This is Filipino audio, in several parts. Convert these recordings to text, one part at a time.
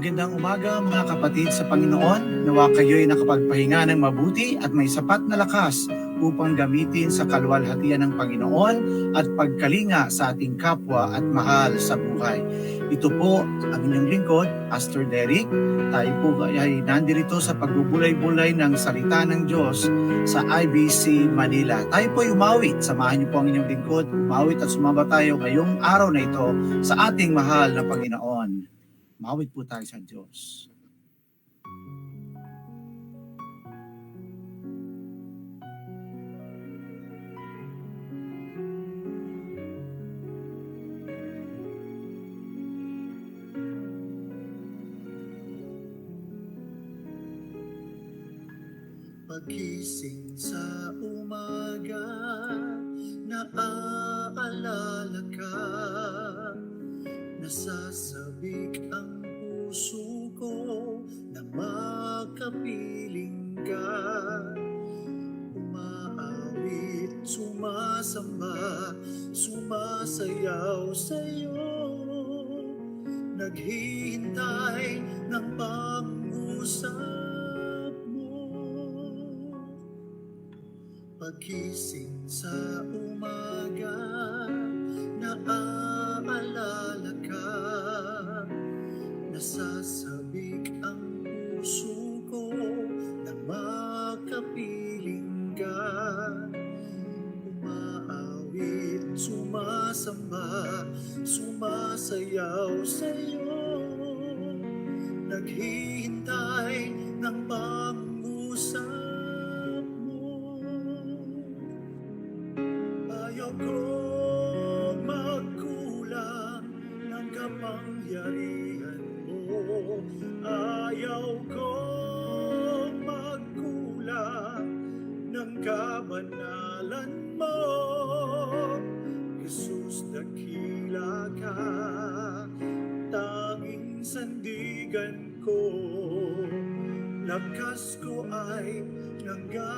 Magandang umaga mga kapatid sa Panginoon. Nawa kayo'y nakapagpahinga ng mabuti at may sapat na lakas upang gamitin sa kalwalhatian ng Panginoon at pagkalinga sa ating kapwa at mahal sa buhay. Ito po ang inyong lingkod, Pastor Derek. Tayo po ay nandirito sa pagbubulay-bulay ng salita ng Diyos sa IBC Manila. Tayo po ay umawit. Samahan niyo po ang inyong lingkod. Umawit at sumamba tayo ngayong araw na ito sa ating mahal na Panginoon. Umawit po tayo sa Diyos. Pagising sa umaga, naaalala ka, nasasabik ang puso ko na makapiling ka. Umaawit, sumasamba, sumasayaw sa'yo, naghihintay ng pag-usap mo. Pagising sa umaga, naaalala pag-usap mo. Ayaw Lakas ko ay nanggagaling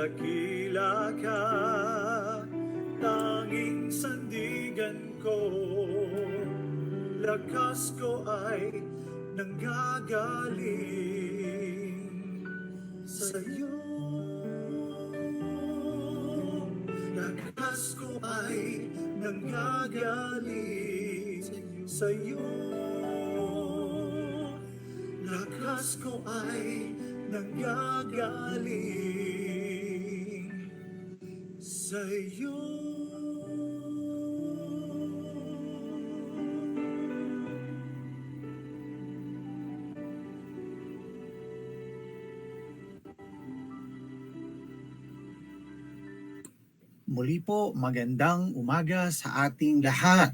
dakila ka, tanging sandigan ko. Lakas ko ay nanggagaling sa'yo. Lakas ko ay nanggagaling sa'yo. Lakas ko ay nanggagaling sa'yo. Muli po, magandang umaga sa ating lahat.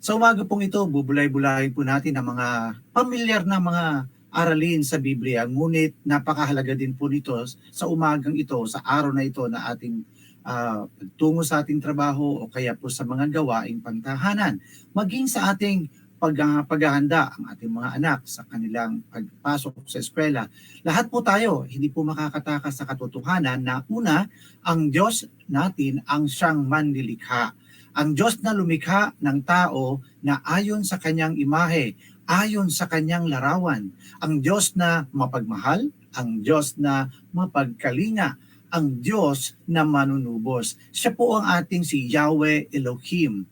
Sa umaga pong ito, bubulay-bulayin po natin ang mga pamilyar na mga aralin sa Biblia. Ngunit napakahalaga din po nito sa umagang ito, sa araw na ito na ating ah, tungo sa ating trabaho o kaya po sa mga gawaing pantahanan. Maging sa ating pag, ah, paghahanda ang ating mga anak sa kanilang pagpasok sa eskwela. Lahat po tayo hindi po makakatakas sa katotohanan na una, ang Diyos natin ang siyang manlilikha. Ang Diyos na lumikha ng tao na ayon sa kanyang imahe, ayon sa kanyang larawan. Ang Diyos na mapagmahal, ang Diyos na mapagkalinga, ang Diyos na manunubos. Siya po ang ating si Yahweh Elohim.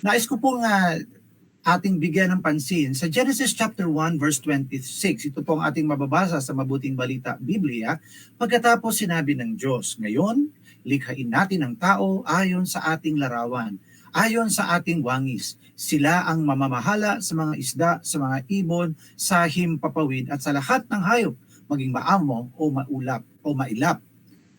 Nais ko pong ah, ating bigyan ng pansin sa Genesis chapter 1 verse 26. Ito po ang ating mababasa sa Mabuting Balita Biblia. Pagkatapos sinabi ng Diyos, Ngayon, likhain natin ang tao ayon sa ating larawan, ayon sa ating wangis. Sila ang mamamahala sa mga isda, sa mga ibon, sa himpapawid at sa lahat ng hayop, maging maamo o maulap o mailap,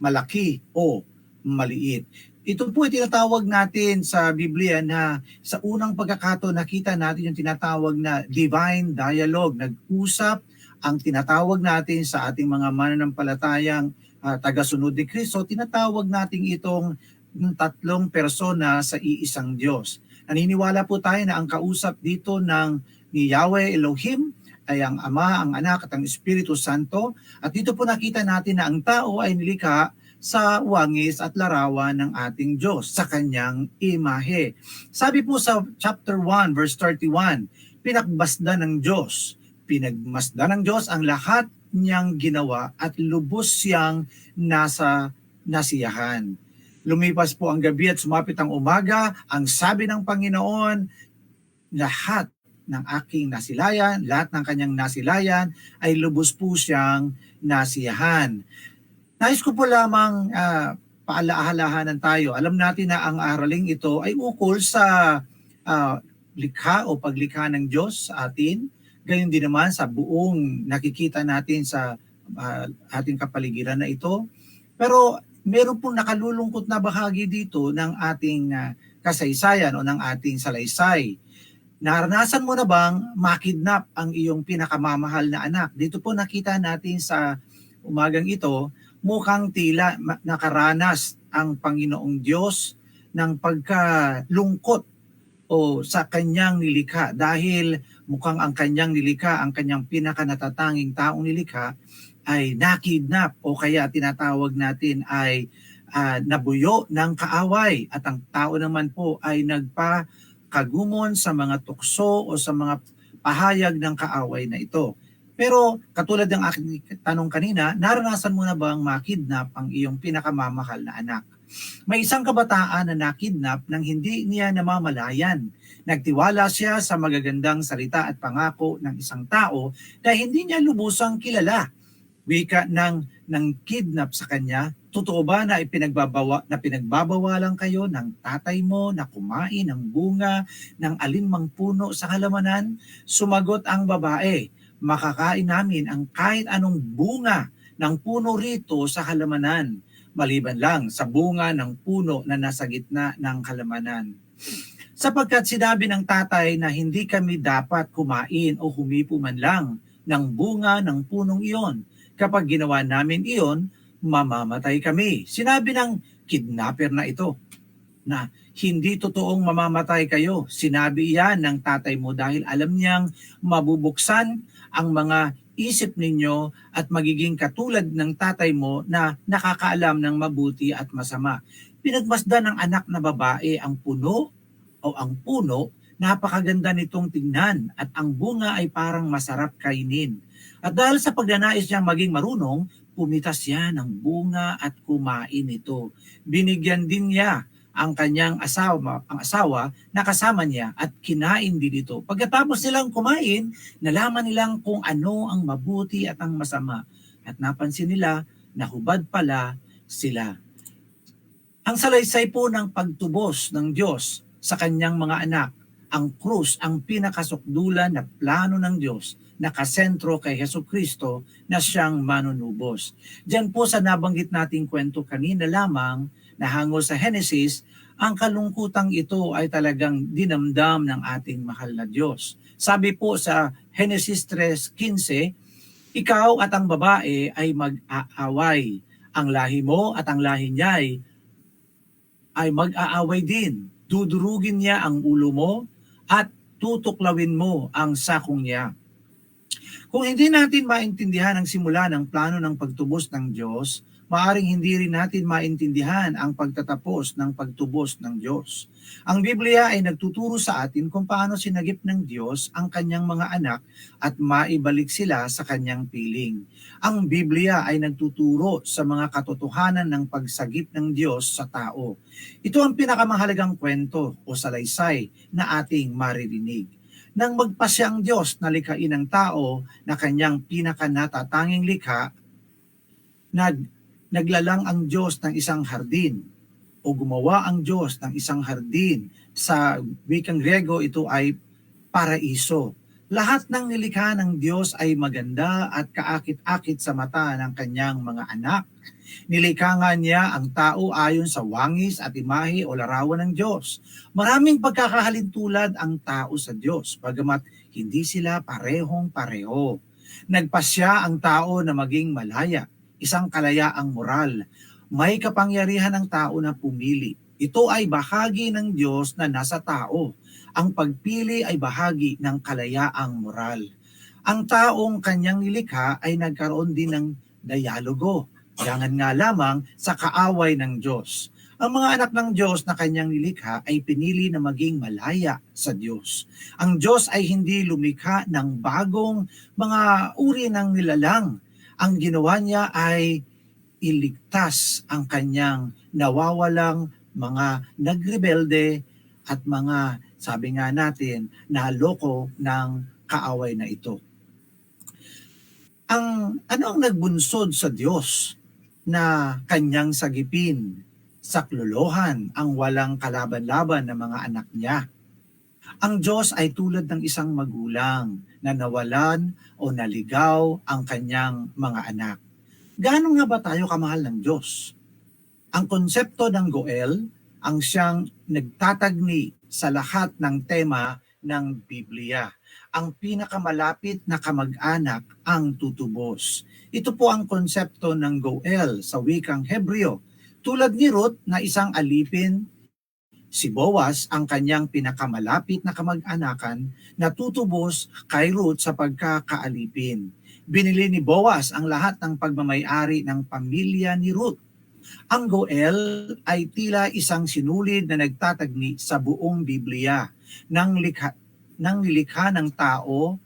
malaki o maliit. Ito po ay tinatawag natin sa Biblia na sa unang pagkakato nakita natin yung tinatawag na divine dialogue. Nag-usap ang tinatawag natin sa ating mga mananampalatayang uh, tagasunod ni Kristo, tinatawag natin itong ng tatlong persona sa iisang Diyos. Naniniwala po tayo na ang kausap dito ng ni Yahweh Elohim ay ang Ama, ang Anak at ang Espiritu Santo. At dito po nakita natin na ang tao ay nilikha sa wangis at larawan ng ating Diyos sa kanyang imahe. Sabi po sa chapter 1 verse 31, pinakbasdan ng Diyos. Pinagmasdan ng Diyos ang lahat niyang ginawa at lubos siyang nasa nasiyahan. Lumipas po ang gabi at sumapit ang umaga, ang sabi ng Panginoon, lahat ng aking nasilayan, lahat ng kanyang nasilayan ay lubos po siyang nasiyahan. Nais ko po lamang uh, paalaalahanan tayo. Alam natin na ang araling ito ay ukol sa uh, likha o paglikha ng Diyos sa atin. Gayon din naman sa buong nakikita natin sa uh, ating kapaligiran na ito. Pero meron pong nakalulungkot na bahagi dito ng ating uh, kasaysayan o ng ating salaysay. Naranasan mo na bang makidnap ang iyong pinakamamahal na anak? Dito po nakita natin sa umagang ito, mukhang tila nakaranas ang Panginoong Diyos ng pagkalungkot o sa kanyang nilikha dahil mukhang ang kanyang nilikha, ang kanyang pinakanatatanging taong nilikha ay nakidnap o kaya tinatawag natin ay uh, nabuyo ng kaaway at ang tao naman po ay nagpakagumon sa mga tukso o sa mga pahayag ng kaaway na ito. Pero katulad ng aking tanong kanina, naranasan mo na bang makidnap ang iyong pinakamamahal na anak? May isang kabataan na nakidnap nang hindi niya namamalayan. Nagtiwala siya sa magagandang salita at pangako ng isang tao na hindi niya lubusang kilala. Wika ng, ng kidnap sa kanya, totoo ba na ipinagbabawa na pinagbabawalan kayo ng tatay mo na kumain ng bunga ng alinmang puno sa halamanan? Sumagot ang babae, makakain namin ang kahit anong bunga ng puno rito sa halamanan, maliban lang sa bunga ng puno na nasa gitna ng halamanan. Sapagkat sinabi ng tatay na hindi kami dapat kumain o humipo man lang ng bunga ng punong iyon. Kapag ginawa namin iyon, mamamatay kami. Sinabi ng kidnapper na ito na hindi totoong mamamatay kayo. Sinabi iyan ng tatay mo dahil alam niyang mabubuksan ang mga isip ninyo at magiging katulad ng tatay mo na nakakaalam ng mabuti at masama. Pinagmasdan ng anak na babae ang puno o ang puno, napakaganda nitong tingnan at ang bunga ay parang masarap kainin. At dahil sa pagnanais niyang maging marunong, pumitas siya ng bunga at kumain ito. Binigyan din niya ang kanyang asawa, ang asawa na kasama niya at kinain din ito. Pagkatapos nilang kumain, nalaman nilang kung ano ang mabuti at ang masama. At napansin nila na hubad pala sila. Ang salaysay po ng pagtubos ng Diyos sa kanyang mga anak, ang krus, ang pinakasukdulan na plano ng Diyos nakasentro kay Heso Kristo na siyang manunubos. Diyan po sa nabanggit nating kwento kanina lamang, na hango sa Genesis, ang kalungkutang ito ay talagang dinamdam ng ating mahal na Diyos. Sabi po sa Genesis 3.15, Ikaw at ang babae ay mag-aaway. Ang lahi mo at ang lahi niya ay, ay mag-aaway din. Dudurugin niya ang ulo mo at tutuklawin mo ang sakong niya. Kung hindi natin maintindihan ang simula ng plano ng pagtubos ng Diyos, maaring hindi rin natin maintindihan ang pagtatapos ng pagtubos ng Diyos. Ang Biblia ay nagtuturo sa atin kung paano sinagip ng Diyos ang kanyang mga anak at maibalik sila sa kanyang piling. Ang Biblia ay nagtuturo sa mga katotohanan ng pagsagip ng Diyos sa tao. Ito ang pinakamahalagang kwento o salaysay na ating maririnig nang magpasya ang Diyos na likhain ng tao na kanyang pinakanatatanging likha, nag, naglalang ang Diyos ng isang hardin o gumawa ang Diyos ng isang hardin. Sa wikang Grego, ito ay paraiso. Lahat ng nilikha ng Diyos ay maganda at kaakit-akit sa mata ng kanyang mga anak. Nilikha nga niya ang tao ayon sa wangis at imahe o larawan ng Diyos. Maraming pagkakahalintulad ang tao sa Diyos, bagamat hindi sila parehong pareho. Nagpasya ang tao na maging malaya, isang kalayaang moral. May kapangyarihan ang tao na pumili. Ito ay bahagi ng Diyos na nasa tao. Ang pagpili ay bahagi ng kalayaang moral. Ang taong kanyang nilikha ay nagkaroon din ng dialogo. Yangan nga lamang sa kaaway ng Diyos. Ang mga anak ng Diyos na kanyang nilikha ay pinili na maging malaya sa Diyos. Ang Diyos ay hindi lumikha ng bagong mga uri ng nilalang. Ang ginawa niya ay iligtas ang kanyang nawawalang mga nagrebelde at mga, sabi nga natin, naloko ng kaaway na ito. Ang ano ang nagbunsod sa Diyos na kanyang sagipin, saklolohan ang walang kalaban-laban ng mga anak niya. Ang Diyos ay tulad ng isang magulang na nawalan o naligaw ang kanyang mga anak. Gaano nga ba tayo kamahal ng Diyos? Ang konsepto ng Goel ang siyang nagtatagni sa lahat ng tema ng Biblia. Ang pinakamalapit na kamag-anak ang tutubos. Ito po ang konsepto ng Goel sa wikang Hebreo. Tulad ni Ruth na isang alipin, si Boaz ang kanyang pinakamalapit na kamag-anakan na tutubos kay Ruth sa pagkakaalipin. Binili ni Boaz ang lahat ng pagmamayari ng pamilya ni Ruth. Ang Goel ay tila isang sinulid na nagtatagni sa buong Biblia ng likha ng nilikha ng tao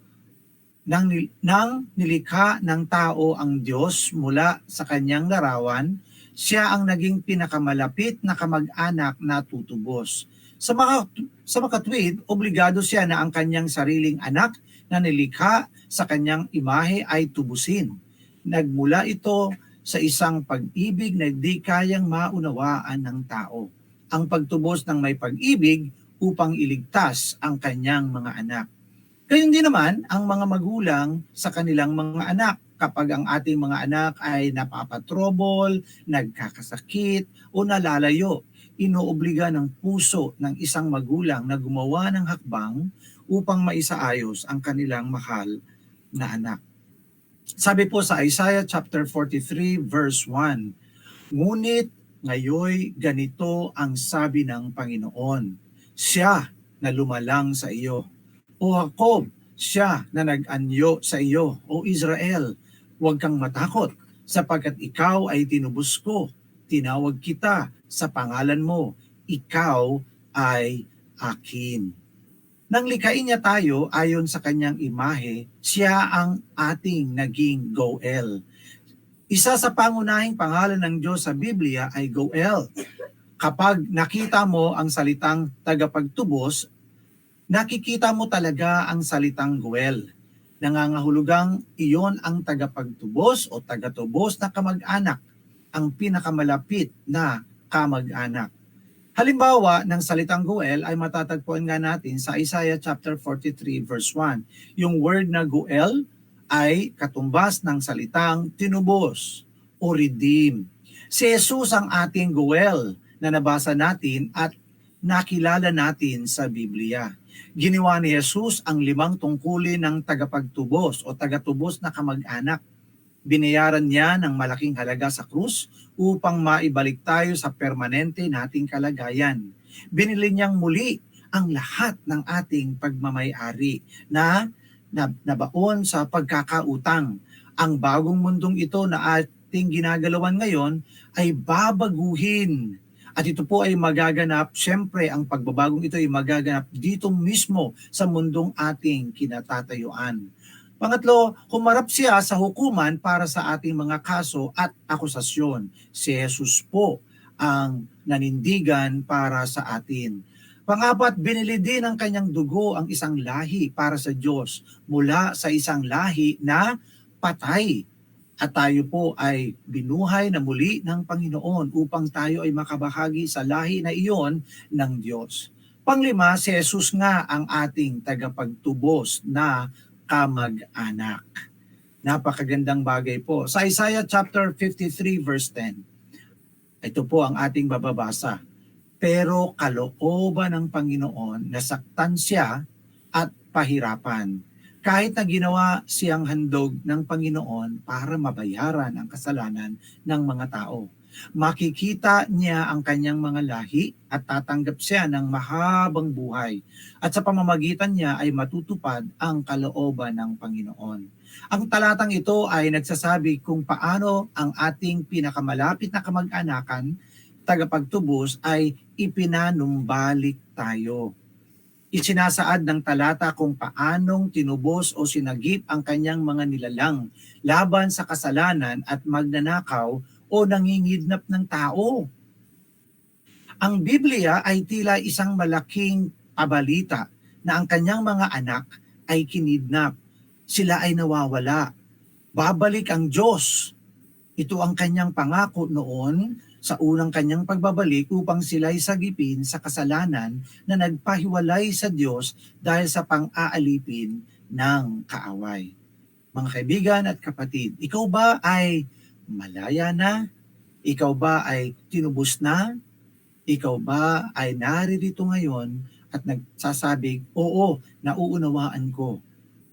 ng, nil- ng nilikha ng tao ang Diyos mula sa kanyang larawan, siya ang naging pinakamalapit na kamag-anak na tutubos. Sa, mga, sa makatwid, obligado siya na ang kanyang sariling anak na nilikha sa kanyang imahe ay tubusin. Nagmula ito sa isang pag-ibig na di kayang maunawaan ng tao. Ang pagtubos ng may pag-ibig upang iligtas ang kanyang mga anak. Gayun din naman ang mga magulang sa kanilang mga anak kapag ang ating mga anak ay napapatrobol, nagkakasakit o nalalayo. Inoobliga ng puso ng isang magulang na gumawa ng hakbang upang maisaayos ang kanilang mahal na anak. Sabi po sa Isaiah chapter 43 verse 1, Ngunit ngayoy ganito ang sabi ng Panginoon, siya na lumalang sa iyo. O Jacob, siya na nag-anyo sa iyo. O Israel, huwag kang matakot sapagkat ikaw ay tinubos ko. Tinawag kita sa pangalan mo. Ikaw ay akin. Nang likain niya tayo ayon sa kanyang imahe, siya ang ating naging Goel. Isa sa pangunahing pangalan ng Diyos sa Biblia ay Goel kapag nakita mo ang salitang tagapagtubos, nakikita mo talaga ang salitang Goel. Nangangahulugang iyon ang tagapagtubos o tagatubos na kamag-anak, ang pinakamalapit na kamag-anak. Halimbawa ng salitang Goel ay matatagpuan nga natin sa Isaiah chapter 43 verse 1. Yung word na Goel ay katumbas ng salitang tinubos o redeem. Si Jesus ang ating Goel na nabasa natin at nakilala natin sa Biblia. Ginawa ni Jesus ang limang tungkulin ng tagapagtubos o tagatubos na kamag-anak. Binayaran niya ng malaking halaga sa krus upang maibalik tayo sa permanente nating kalagayan. Binili niyang muli ang lahat ng ating pagmamayari na na nabaon sa pagkakautang. Ang bagong mundong ito na ating ginagalawan ngayon ay babaguhin. At ito po ay magaganap, syempre ang pagbabagong ito ay magaganap dito mismo sa mundong ating kinatatayuan. Pangatlo, humarap siya sa hukuman para sa ating mga kaso at akusasyon. Si Jesus po ang nanindigan para sa atin. Pangapat, binili din ng kanyang dugo ang isang lahi para sa Diyos mula sa isang lahi na patay. At tayo po ay binuhay na muli ng Panginoon upang tayo ay makabahagi sa lahi na iyon ng Diyos. Panglima, si Jesus nga ang ating tagapagtubos na kamag-anak. Napakagandang bagay po. Sa Isaiah chapter 53 verse 10, ito po ang ating bababasa. Pero kalooban ng Panginoon, nasaktan siya at pahirapan. Kahit na ginawa siyang handog ng Panginoon para mabayaran ang kasalanan ng mga tao. Makikita niya ang kanyang mga lahi at tatanggap siya ng mahabang buhay. At sa pamamagitan niya ay matutupad ang kalooban ng Panginoon. Ang talatang ito ay nagsasabi kung paano ang ating pinakamalapit na kamag-anakan, tagapagtubos, ay ipinanumbalik tayo. Isinasaad ng talata kung paanong tinubos o sinagip ang kanyang mga nilalang laban sa kasalanan at magnanakaw o nangingidnap ng tao. Ang Biblia ay tila isang malaking pabalita na ang kanyang mga anak ay kinidnap. Sila ay nawawala. Babalik ang Diyos. Ito ang kanyang pangako noon sa unang kanyang pagbabalik upang sila ay sagipin sa kasalanan na nagpahiwalay sa Diyos dahil sa pang-aalipin ng kaaway. Mga kaibigan at kapatid, ikaw ba ay malaya na? Ikaw ba ay tinubos na? Ikaw ba ay naririto ngayon at nagsasabi, oo, nauunawaan ko.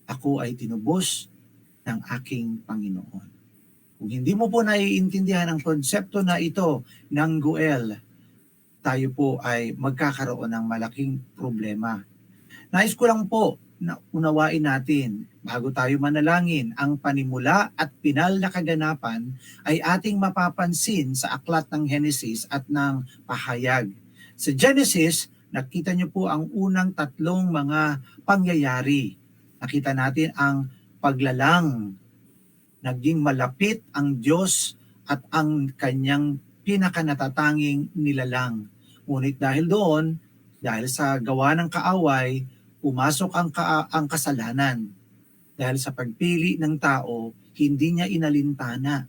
Ako ay tinubos ng aking Panginoon. Kung hindi mo po naiintindihan ang konsepto na ito ng Guel, tayo po ay magkakaroon ng malaking problema. Nais ko lang po na unawain natin bago tayo manalangin, ang panimula at pinal na kaganapan ay ating mapapansin sa aklat ng Genesis at ng pahayag. Sa Genesis, nakita niyo po ang unang tatlong mga pangyayari. Nakita natin ang paglalang naging malapit ang Diyos at ang kanyang pinakanatatanging nilalang. Ngunit dahil doon, dahil sa gawa ng kaaway, pumasok ang, ka- ang kasalanan. Dahil sa pagpili ng tao, hindi niya inalintana.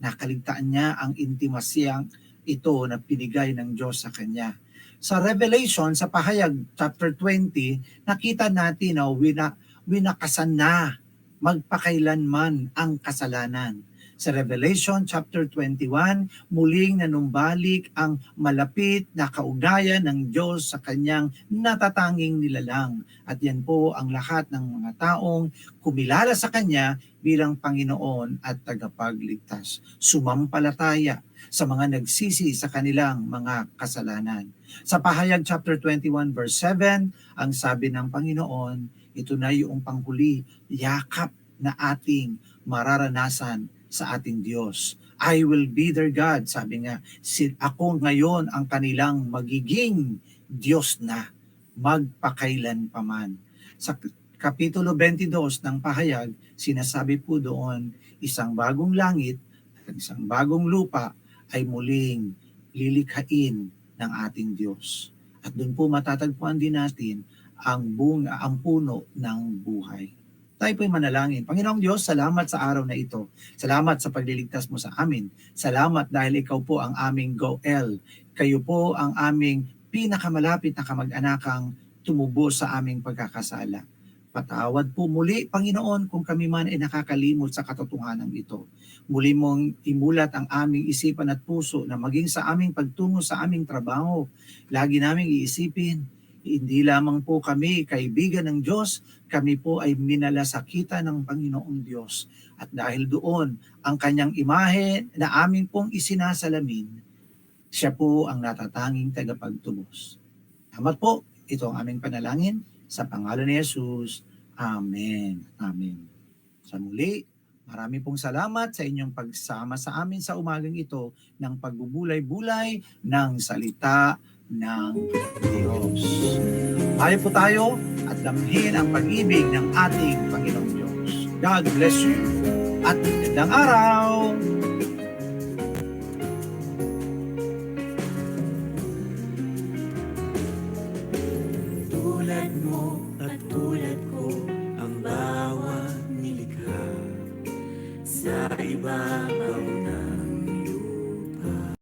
Nakaligtaan niya ang intimasyang ito na pinigay ng Diyos sa kanya. Sa Revelation, sa pahayag chapter 20, nakita natin na wina, winakasan na magpakailanman ang kasalanan. Sa Revelation chapter 21, muling nanumbalik ang malapit na kaugnayan ng Diyos sa kanyang natatanging nilalang. At yan po ang lahat ng mga taong kumilala sa Kanya bilang Panginoon at tagapagligtas. Sumampalataya sa mga nagsisi sa kanilang mga kasalanan. Sa pahayag chapter 21 verse 7, ang sabi ng Panginoon, ito na yung panghuli, yakap na ating mararanasan sa ating Diyos. I will be their God. Sabi nga, ako ngayon ang kanilang magiging Diyos na magpakailan paman. Sa Kapitulo 22 ng pahayag, sinasabi po doon, isang bagong langit at isang bagong lupa ay muling lilikhain ng ating Diyos. At doon po matatagpuan din natin ang bunga, ang puno ng buhay. Tayo po'y manalangin. Panginoong Diyos, salamat sa araw na ito. Salamat sa pagliligtas mo sa amin. Salamat dahil ikaw po ang aming Goel. Kayo po ang aming pinakamalapit na kamag-anakang tumubo sa aming pagkakasala. Patawad po muli, Panginoon, kung kami man ay nakakalimot sa katotohanan ito. Muli mong imulat ang aming isipan at puso na maging sa aming pagtungo sa aming trabaho. Lagi naming iisipin, hindi lamang po kami kaibigan ng Diyos, kami po ay minalasakitan ng Panginoong Diyos. At dahil doon, ang kanyang imahe na aming pong isinasalamin, siya po ang natatanging tagapagtubos. Salamat po. Ito ang aming panalangin sa pangalan ni Jesus. Amen. Amen. Sa muli, marami pong salamat sa inyong pagsama sa amin sa umagang ito ng pagbubulay-bulay ng salita ng Diyos. Tayo po tayo at damhin ang pag-ibig ng ating Panginoong Diyos. God bless you at magandang araw!